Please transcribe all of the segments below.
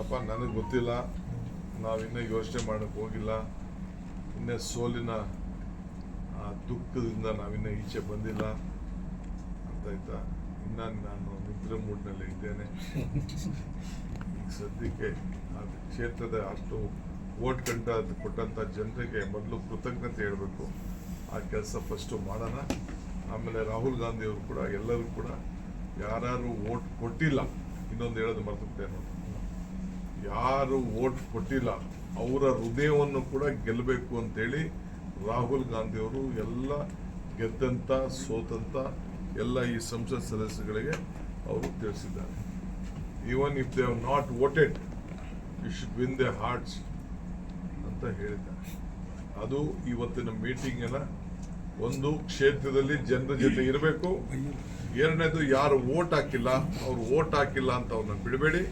ಅಪ್ಪ, ನನಗೆ ಗೊತ್ತಿಲ್ಲ. ನಾವು ಇನ್ನೂ ಯೋಚನೆ ಮಾಡೋಕೆ ಹೋಗಿಲ್ಲ. ಇನ್ನೇ ಸೋಲಿನ ದುಃಖದಿಂದ ನಾವಿನ್ನೂ ಈಚೆ ಬಂದಿಲ್ಲ. ಅಂತ ಆಯ್ತಾ ಇನ್ನು ನಾನು ನಿದ್ರೆ ಮೂಡ್ನಲ್ಲಿ ಇದ್ದೇನೆ. ಈಗ ಸದ್ಯಕ್ಕೆ ಆ ಕ್ಷೇತ್ರದ ಅಷ್ಟು ಓಟ್ ಕಂಡ ಕೊಟ್ಟಂಥ ಜನರಿಗೆ ಮೊದಲು ಕೃತಜ್ಞತೆ ಹೇಳಬೇಕು. ಆ ಕೆಲಸ ಫಸ್ಟು ಮಾಡೋಣ. ಆಮೇಲೆ ರಾಹುಲ್ ಗಾಂಧಿಯವರು ಕೂಡ, ಎಲ್ಲರೂ ಕೂಡ ಯಾರು ಓಟ್ ಕೊಟ್ಟಿಲ್ಲ. ಇನ್ನೊಂದು ಹೇಳೋದು ಮರ್ತುಬಿಟ್ಟೆ ನೋಡಿ ಯಾರು ಓಟ್ ಕೊಟ್ಟಿಲ್ಲ, ಅವರ ಹೃದಯವನ್ನು ಕೂಡ ಗೆಲ್ಲಬೇಕು ಅಂತೇಳಿ ರಾಹುಲ್ ಗಾಂಧಿ ಅವರು ಎಲ್ಲ ಗೆದ್ದಂತ ಸೋತಂತ ಎಲ್ಲ ಈ ಸಂಸತ್ ಸದಸ್ಯಗಳಿಗೆ ಅವರು ತಿಳಿಸಿದ್ದಾರೆ. Even if they have not voted you should win the hearts ಅಂತ ಹೇಳಿದ್ದಾರೆ. ಅದು ಇವತ್ತಿನ ಮೀಟಿಂಗಿನ ಒಂದು ಕ್ಷೇತ್ರದಲ್ಲಿ ಜನರ ಜೊತೆ ಇರಬೇಕು. ಎರಡನೇದು ಯಾರು ಓಟ್ ಹಾಕಿಲ್ಲ, ಅವ್ರು ಓಟ್ ಹಾಕಿಲ್ಲ ಅಂತ ಅವ್ರನ್ನ ಬಿಡಬೇಡಿ.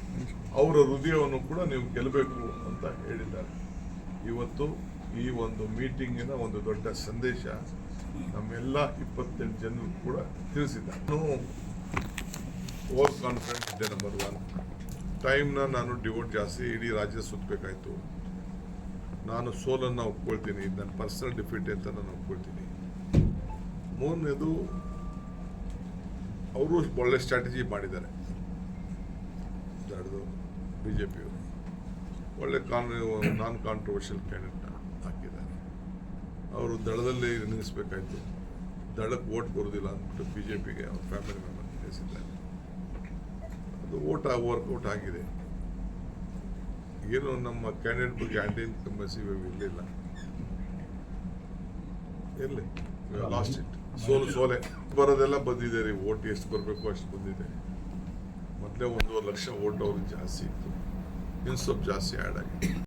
ಅವರ ಹೃದಯವನ್ನು ಕೂಡ ನೀವು ಗೆಲ್ಲಬೇಕು ಅಂತ ಹೇಳಿದ್ದಾರೆ. ಇವತ್ತು ಈ ಒಂದು ಮೀಟಿಂಗಿನ ಒಂದು ದೊಡ್ಡ ಸಂದೇಶ ನಮ್ಮೆಲ್ಲ ಇಪ್ಪತ್ತೆಂಟು ಜನರು ಕೂಡ ತಿಳಿಸಿದ್ದಾರೆ. ಓವರ್ ಕಾನ್ಫಿಡೆಂಟ್ ಇದೆ ನಂಬರ್ ಒನ್ ಟೈಮ್ನ ನಾನು ಡಿವೋಟ್ ಜಾಸ್ತಿ ಇಡೀ ರಾಜ್ಯ ಸುತ್ತಬೇಕಾಯ್ತು ನಾನು ಸೋಲನ್ನು ಒಪ್ಕೊಳ್ತೀನಿ, ನನ್ನ ಪರ್ಸನಲ್ ಡಿಫಿಟ್ ಅಂತ ನಾನು ಒಪ್ಕೊಳ್ತೀನಿ. ಮೂರನೇದು ಅವರು ಒಳ್ಳೆ ಸ್ಟ್ರಾಟಜಿ ಮಾಡಿದ್ದಾರೆ. ಬಿ ಜೆ ಪಿಯವರು ಒಳ್ಳೆ ಕಾನ್ ನಾನ್ ಕಾಂಟ್ರವರ್ಷಿಯಲ್ ಕ್ಯಾಂಡಿಡೇಟ್ನ ಹಾಕಿದ್ದಾರೆ. ಅವರು ದಳದಲ್ಲಿ ನಿಲ್ಲಿಸಬೇಕಾಯ್ತು. ದಳಕ್ಕೆ ಓಟ್ ಬರೋದಿಲ್ಲ ಅಂದ್ಬಿಟ್ಟು ಬಿ ಜೆ ಪಿಗೆ ಅವ್ರ ಫ್ಯಾಮಿಲಿ ಮೆಂಬರ್ ನಿಲ್ಲಿಸಿದ್ದಾರೆ. ಅದು ಓಟ್ ವರ್ಕೌಟ್ ಆಗಿದೆ. ಏನು ನಮ್ಮ ಕ್ಯಾಂಡಿಡೇಟ್ ಬಗ್ಗೆ ಆಂಟಿ ಕಂಬಸಿ ಇರಲಿಲ್ಲ. ಇರಲಿ. ಲಾಸ್ಟ್ ಇಟ್ ಸೋಲು ಸೋಲೆ. ಬರೋದೆಲ್ಲ ಬಂದಿದೆ ರೀ ಓಟ್ ಎಷ್ಟು ಬರಬೇಕು ಅಷ್ಟು ಬಂದಿದೆ. ಮೊದಲೇ ಒಂದೂವರೆ ಲಕ್ಷ ಓಟ್ ಅವ್ರಿಗೆ ಜಾಸ್ತಿ ಇತ್ತು. ಇನ್ನು ಸ್ವಲ್ಪ ಜಾಸ್ತಿ ಆ್ಯಡ್ ಆಗಿದೆ.